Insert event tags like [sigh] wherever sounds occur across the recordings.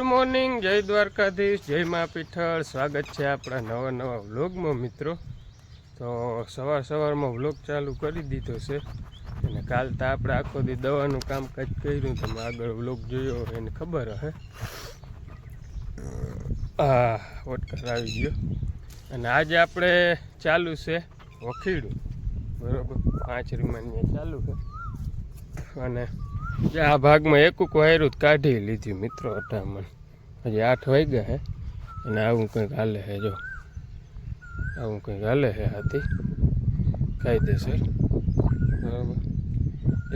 Morning જય દ્વારકાધીશ, જય મા પીઠળ. સ્વાગત છે આપણા નવા નવા વ્લોગમાં, મિત્રો. તો સવાર સવારમાં વ્લોગ ચાલુ કરી દીધો છે. અને કાલ તો આપણે આખો દી દવાનું કામકાજ કર્યું તમે આગળ વ્લોગ જોયો, એને ખબર હે? હા વોટકર આવી ગયો. અને આજે આપણે ચાલુ છે વખીડું. બરાબર? પાંચ રૂમાની ચાલુ છે. અને આ ભાગમાં એકુક વાયરું કાઢી લીધી મિત્રો અટામણ. હજી આઠ વાગ્યા હે, અને આવું કંઈક હાલે હે, જો. આવું કંઈક હાલે હે હાથી. કાયદેસર. બરાબર.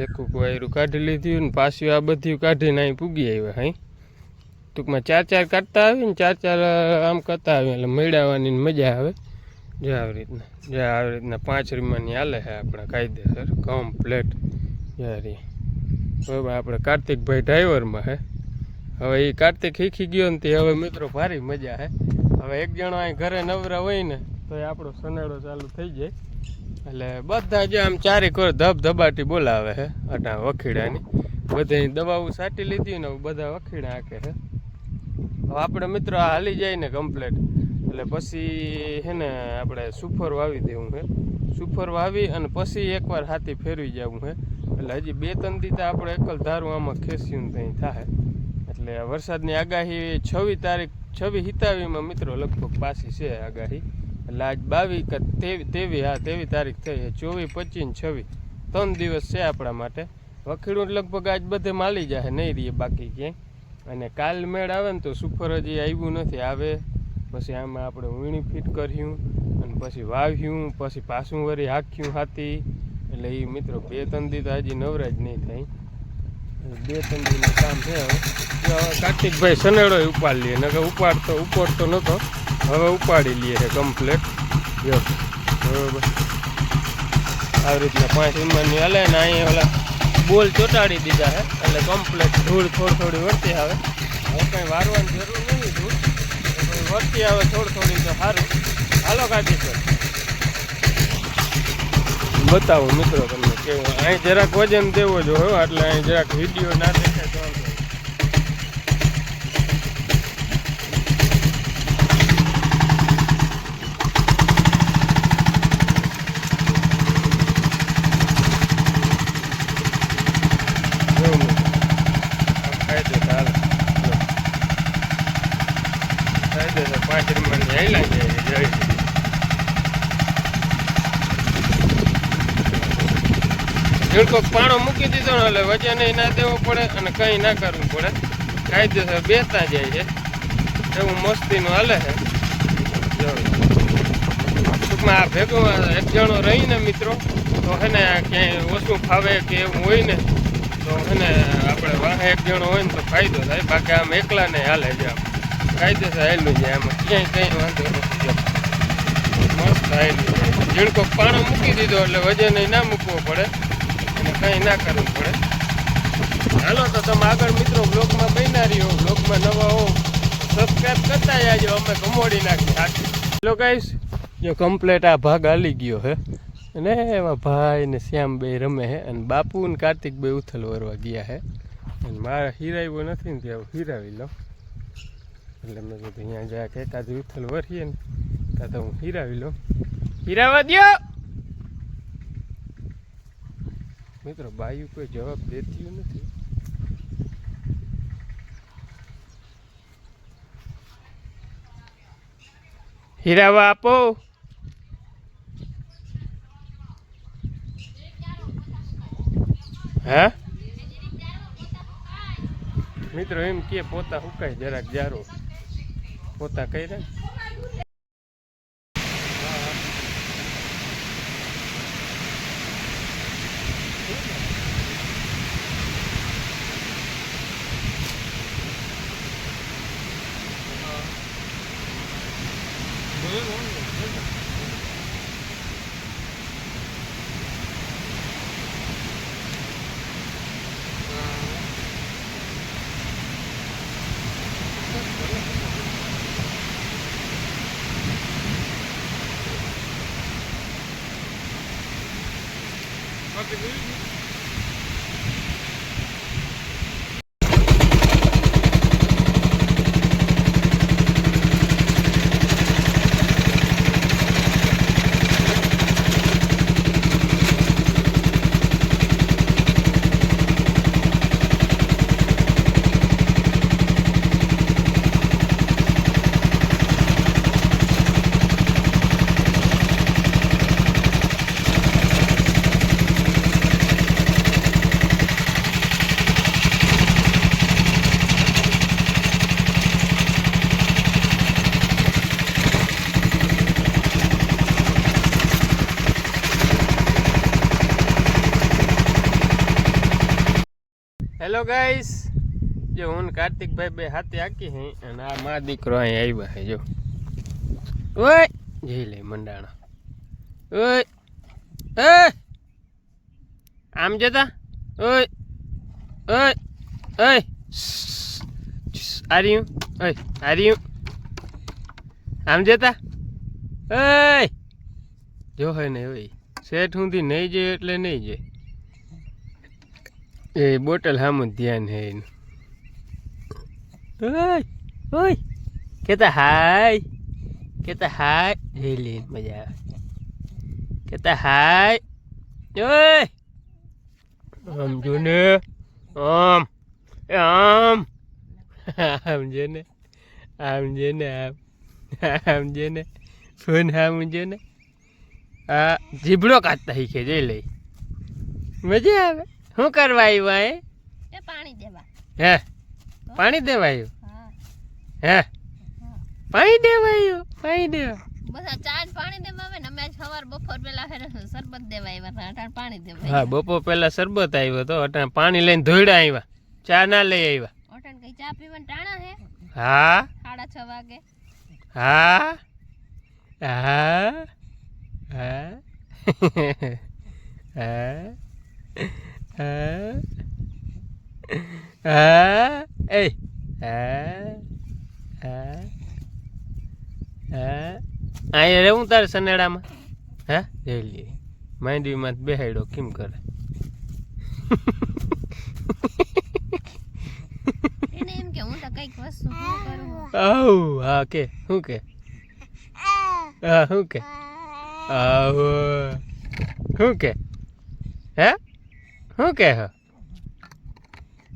એકુક વાયરું કાઢી લીધું ને પાછું આ બધું કાઢીને અહીં પૂગી આવ્યા અહીં. ટૂંકમાં ચાર ચાર કાઢતા આવી ને ચાર ચાર આમ કરતા આવી, એટલે મેળવવાની મજા આવે. જે આવી રીતના, જે આવી રીતના પાંચ રીમાની હાલે છે આપણે કાયદેસર, કમ્પ્લેટ. યારી બરાબર આપણે કાર્તિકભાઈ ડ્રાઈવરમાં હે. હવે એ કાર્તિક શીખી ગયો ને તે હવે મિત્રો ભારી મજા હે. હવે એક જણો અહીં ઘરે નવરા હોય ને, તો એ આપણો સનેડો ચાલુ થઈ જાય. એટલે બધા જે આમ ચારે કોર ધબ ધબાટી બોલાવે હે અટા વખીડાની. બધે દવાઓ સાટી લીધી ને બધા વખીડા હાકે હે. હવે આપણે મિત્રો આ હાલી જાય ને કમ્પ્લેટ એટલે પછી હે ને આપણે સુફર વાવી દેવું હે. સુફર વાવી અને પછી એકવાર હાથી ફેરવી જવું હે. એટલે હજી બે ત્રણ દી આપણે એકલ ધારું આમાં ખેસ્યું ત્યાં થાય એટલે વરસાદની આગાહી છવ્વીસ તારીખ, છવ્વીસ હિતાવીમાં મિત્રો લગભગ પાછી છે આગાહી. એટલે આજ બાવીસ કે તેવી હા, તેવી તારીખ થઈ ચોવીસ, પચીસ છવ્વીસ. ત્રણ દિવસ છે આપણા માટે. વખીડું લગભગ આજ બધે માલી જાય નહીં રહીએ બાકી ક્યાંય. અને કાલ મેળ આવે ને તો સુપર હજી આવ્યું નથી, આવે. પછી આમાં આપણે વીણી ફિટ કર્યું, અને પછી વાવ્યું, પછી પાછું વળી હાખ્યું હાથી. એટલે એ મિત્રો બે ત્રણ દી તો હજી નવરા જ નહીં થાય. બે ત્રણ દીનું કામ છે હવે. કાર્તિકભાઈ સનેડો ઉપાડ લઈએ નકર ઉપાડતો ઉપાડતો નહોતો હવે ઉપાડી લઈએ છે કમ્પ્લેટ જો, બરોબર. આવી રીતના પાંચ ઇમાનની હાલે ને અહીંયા ઓલા બોલ ચોટાડી દીધા છે એટલે કમ્પ્લેટ ધૂળ થોડી થોડી વર્તી આવે. હવે કંઈ વારવાની જરૂર નહીં, ધૂળ. વર્તી આવે થોડી થોડી તો સારું. હાલો કાઢી બતાવો મિત્રો તમને કેવું અહીં જરાક વજન દેવો જો હો, એટલે અહીં જરાક વીડિયો ના દેખાય તો વાંધો નહીં. જઈ. આમ કાયદેસર હાલે. જો. કાયદેસર પાંચ રૂપિયાની હાલ્યા જાય છે. જય શ્રી. ઝીણકો પાણો મૂકી દીધો ને એટલે વજન ના દેવો પડે અને કંઈ ના કરવું પડે. કાયદેસર બેતા જાય છે. એવું મસ્તીનું હાલે છે. ટૂંકમાં આ ભેગો એક જણો રહીને મિત્રો, તો હે ને ક્યાંય ઓછું ફાવે કે એવું હોય ને, તો હે ને આપણે વાહે એક જણો હોય ને તો ફાયદો થાય. બાકી આમ એકલા ને હાલે છે આમ. કાયદેસર હાલ્યું જાય આમાં. ક્યાંય કંઈ વાંધો નથી. મસ્ત હાલ્યું છે. ઝીણકો પાણો મૂકી દીધો એટલે વજન ના મૂકવો પડે. કંઈ ના કરવું પડે. હાલો તો તમે આગળ મિત્રો બ્લોગમાં બન્યા રહ્યો. બ્લોગમાં નવા હો સબસ્ક્રાઈબ કરતા જાજો. અમે કમોડી નાખી હાથી હેલો ગાઈસ જો કમ્પ્લેટ આ ભાગ હાલી ગયો હે. અને એમાં ભાઈ ને શ્યામ બે રમે હે. અને બાપુ ને કાર્તિક બે ઉથલ વરવા ગયા હે. અને મારે હીરાવ્યો નથી ને ત્યાં હીરાવી લો એટલે મેં કીધું, અહીંયા જાય કે એકાદ ઉથલ વરીએ ને. ત્યાં તો હું હીરાવી લઉં. હીરાવા દ્યો! મિત્રો, બાયુ કોઈ જવાબ દેતી નથી. હીરાવા આપો. હે? મિત્રો, એમ કે પોતા હુકાય, જરાક જારો. પોતા કઈ ને? Hadi buyurun. હેલો ગાઈસ જો, હું કાર્તિકભાઈ બે હાથે આકી હે, અને આ મા દીકરો અહીં આવ્યા હે, જો. ઓય! જઈ લે, મંડાણા. ઓય! એ આમ જતા? ઓય! ઓય! ઓય! આર્યું ઓય! આર્યું આમ જતા? ઓય! જો હે ને, ઓય. શેઠ સુધી નહીં જાય એટલે નહીં જાય એ બોટલ સામું જ ધ્યાન હે ઓય ઓય કેતા હાય કેતા હાય. જઈ લે મજા આવે. કેતા હાય. ઓય આમ જો ને આમ એ આમ. આમ જો ને આમ જો ને આમ. આમ જો ને ફોન આમ જો ને. આ જીબડો કાઢતા શીખે જઈ લઈ મજા આવે. શું કરવા આવ્યા એ? એ પાણી દેવા. હે? પાણી દેવાયું હા. હે? પાણી દેવાયું પાણી દેવા. બધા ચા ને પાણી દેવા આવે ને અમે સવાર બપોર ફેર શરબત દેવા આવ્યા હતા અટાણ પાણી દેવા હા બપોર પહેલા શરબત આવ્યો તો અટાણે પાણી લઈને ધોઈડા આવ્યા. ચા ના લઈ આવ્યા. અટાણ કઈ ચા પીવાનું ટાણા હે? હા? સાડા છ વાગે. હા? હા? હા? હા? હા? હા? એ હા? હા? હા? અહીંયા રહેવું તારે સનેડામાં હે? લઈએ માંડવીમાં બેહાડ્યો કેમ કરે? હા કે શું કે? હા શું કે? આવ શું કે? હે? શું કે હ?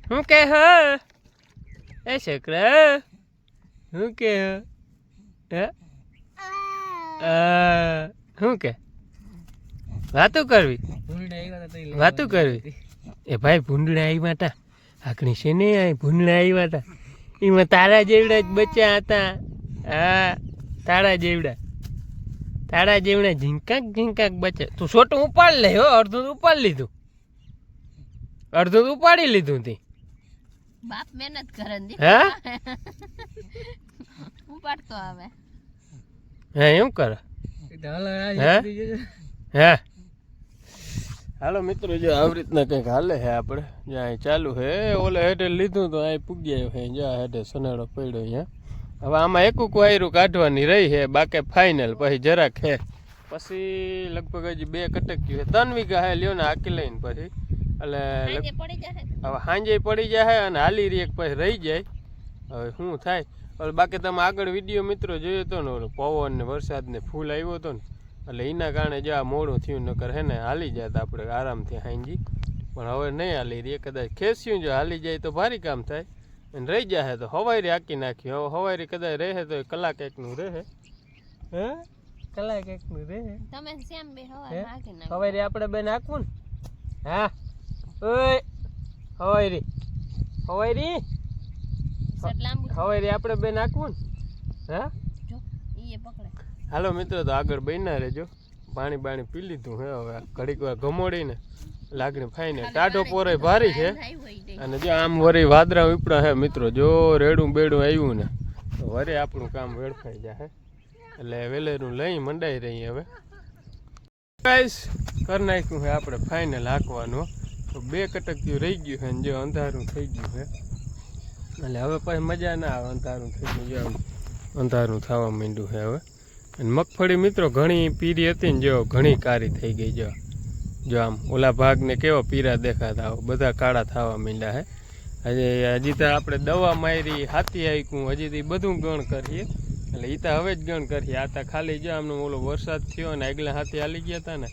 શું કે હ? એ શુક્ર શું કે હ? શું કે? વાતું કરવી. વાતું કરવી. એ ભાઈ ભૂંડડા આવ્યા હતા આકણી છે ને આ ભૂંડડા આવ્યા હતા એમાં તારા જેવડા જ બચ્ચા હતા. હા તારા જેવડા. તારા જેવડા ઝીંકાક ઝીંકાક બચ્ચા તું છોટું ઉપાડ લે હો અડધું ઉપાડ લીધું. અડધું તો ઉપાડી લીધું તી. બાપ મહેનત કરે ને હા? [laughs] ઉપાડતો આવે. હે એમ કરે? હે? હે? હાલો મિત્રો જો આવી રીતના કંઈક હાલે છે આપણે. જ્યાં ચાલુ છે. ઓલે હેઠે લીધું તો અહીં પૂગ્યા છે. જ્યાં હેઠે સનાડો પડ્યો અહીંયા હવે આમાં એક વાયરું કાઢવાની રહી છે. બાકી ફાઇનલ પછી જરાક છે. પછી લગભગ હજી બે કટક્યું છે. ત્રણ વીઘા હે લ્યો ને આકી લઈને પછી. એટલે પડી જશે હવે સાંજે પડી જાય અને હાલી રહી એક પછી રહી જાય. હવે શું થાય? હવે બાકી તમે આગળ વીડિયો મિત્રો જોયો હતો ને ઓલો પવન ને વરસાદ ને ફૂલ આવ્યો હતો ને એટલે એના કારણે જો આ મોડું થયું નકર હે ને હાલી જાય તો આપણે આરામથી હાંજી. પણ હવે નહીં હાલી રહી કદાચ ખેસ્યું જો હાલી જાય તો ભારી કામ થાય. અને રહી જાય તો હવારી આંકી નાખ્યું હવે હવારી કદાચ રહે તો કલાક એકનું રહે. હે? કલાક એકનું રહે. તમે સેમ બે હે? હવા નાખી નાખો. હવારી આપણે બેન હાકવું ને? હા. ઓય હવાઈ રી. સટ લાંબુ હવાઈ રી આપણે બેન હાકવું ને? હા? હાલો મિત્રો તો આગળ બન્યા રહેજો. પાણી બાણી પી લીધું હે હવે ઘડીક વાર ગમોડીને લાગણી ફાઈને ટાઢો પોરે ભારી છે. અને જો આમ વરી વાદરા ઉપડા હે મિત્રો જો રેડું બેડું આવ્યું ને તો વરે આપણું કામ વેડફાઈ જાય એટલે વેલેરું લઈ મંડાઈ રહી હવે. ગાઈસ કરી નાખ્યું છે આપણે ફાઇનલ હાંકવાનું. તો બે કટકિયું રહી ગયું છે ને જો અંધારું થઈ ગયું છે. એટલે હવે પછી મજા ના આવે અંધારું થઈ ગયું જો આમ અંધારું થવા માંડ્યું છે હવે. અને મગફળી મિત્રો ઘણી પીરી હતી ને જો ઘણી કારી થઈ ગઈ જો. જો આમ ઓલા ભાગને કેવા પીરા દેખાતા બધા કાળા થવા માંડ્યા હે હજી હજી તો આપણે દવા મારી, હાથી આવીકું હજી તો બધું ગણ કરીએ. એટલે એ તો હવે જ ગણ કરીએ. આ તો ખાલી જો આમનો ઓલો વરસાદ થયો ને આગલા હાથી હાલી ગયા હતા ને.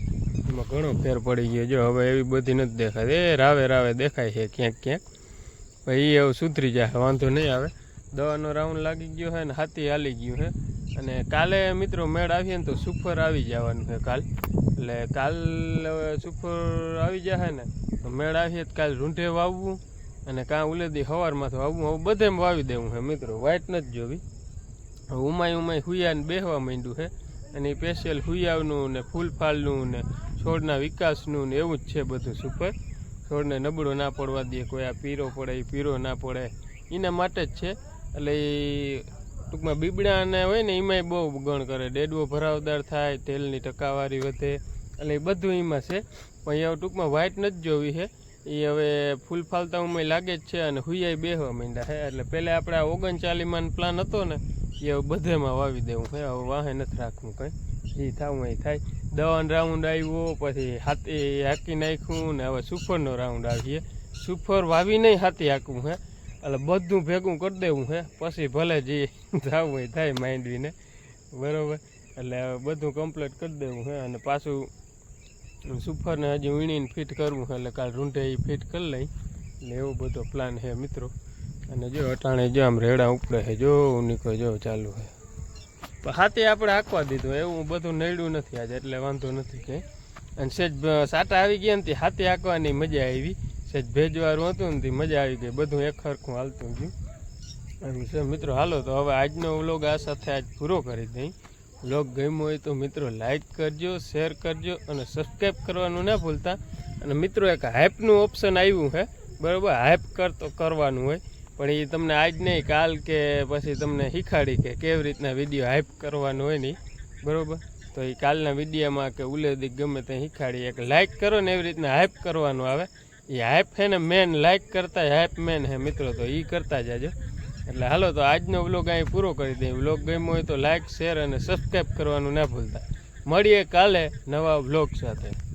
એમાં ઘણો ફેર પડી ગયો. જો હવે એવી બધી નથી દેખાતી. એ રાવે રાવે દેખાય છે ક્યાંક ક્યાંક. પછી એ હવે સુધરી જાય, વાંધો નહીં આવે. દવાનો રાઉન્ડ લાગી ગયો છે ને હાથી હાલી ગયું છે. અને કાલે મિત્રો મેળ આવીએ ને તો સુફર આવી જવાનું છે કાલ. એટલે કાલ સુફર આવી જશે ને તો મેળ આવીએ તો કાલ રૂંઢે વાવવું અને કાં ઉલેદી સવારમાં તો વાવવું. હવે બધે વાવી દેવું છે મિત્રો. વાઇટ નથી જોવી. ઉમાય ઉમાય હુયાને બેહવા માંડ્યું છે. અને સ્પેશિયલ હુયાવનું ને ફૂલફાલનું ને છોડના વિકાસનું ને એવું જ છે બધું સુપર છોડને નબળો ના પડવા દે, કોઈ આ પીરો પડે એ પીરો ના પડે. એના માટે જ છે. એટલે એ ટૂંકમાં બીબડાને હોય ને એમાંય બહુ ગણ કરે. ડેડવો ભરાવદાર થાય, તેલની ટકાવારી વધે. એટલે એ બધું એમાં છે. પણ એ ટૂંકમાં વ્હાઇટ નથી જોવી છે એ હવે ફૂલ ફાલતા ઉમય લાગે જ છે અને હુયાઈ બેહવા માંડ્યા છે એટલે પહેલાં આપણે આ ઓગણચાલીમાં પ્લાન હતો ને એ હવે બધેમાં વાવી દેવું છે હવે વાહે નથી રાખવું કંઈ. એ થવું એ થાય. દવાનો રાઉન્ડ આવ્યો, પછી હાથી હાકી નાખ્યું ને હવે સુફરનો રાઉન્ડ આવીએ. સુફર વાવી નહીં, હાથી હાકવું હે. એટલે બધું ભેગું કરી દેવું હે. પછી ભલે જે થવું એ થાય માંડવીને. બરોબર? એટલે બધું કમ્પ્લીટ કરી દેવું હે અને પાછું સુફરને હજી વીણીને ફિટ કરવું છે એટલે કાલ રૂંઢે એ ફિટ કરી લઈ. એટલે એવો બધો પ્લાન છે મિત્રો. અને જો અટાણે જો આમ રેડા ઉપડે છે જો નીકળે જો ચાલુ છે હાથે આપણે આંકવા દીધું, એવું બધું નડ્યું નથી આજે, એટલે વાંધો નથી કંઈ. અને સેજ સાટા આવી ગયા ને તે હાથે આંકવાની મજા આવી. સેજ ભેજવાળું હતું ને મજા આવી ગઈ, બધું એક સરખું હાલતું ગયું. છે મિત્રો, હાલો તો હવે આજનો વ્લોગ આ સાથે આજ પૂરો કરી દઈ. વ્લોગ ગમ્યો હોય તો મિત્રો લાઇક કરજો, શેર કરજો અને સબસ્ક્રાઈબ કરવાનું ના ભૂલતા. અને મિત્રો, એક હાઇપનું ઓપ્શન આવ્યું છે. બરાબર હાઈપ કરતો કરવાનું હોય. પણ એ તમને આજ નહીં, કાલ કે પછી તમને શીખાડી કે કેવી રીતના વીડિયો હાઈપ કરવાનું હોય નહીં બરાબર? તો એ કાલના વિડીયોમાં કે ઉલેદી ગમે તે શીખાડી. એક લાઈક કરો ને એવી રીતના હાઈપ કરવાનું આવે. એ હાઈપ છે ને મેન લાઈક કરતા હાઈપ મેન હે મિત્રો, તો એ કરતા જાજો. એટલે હાલો, તો આજનો વ્લોગ અહીં પૂરો કરી દઈએ. વ્લોગ ગમ્યો હોય તો લાઈક શેર અને સબસ્ક્રાઈબ કરવાનું ના ભૂલતા. મળીએ કાલે નવા વ્લોગ સાથે.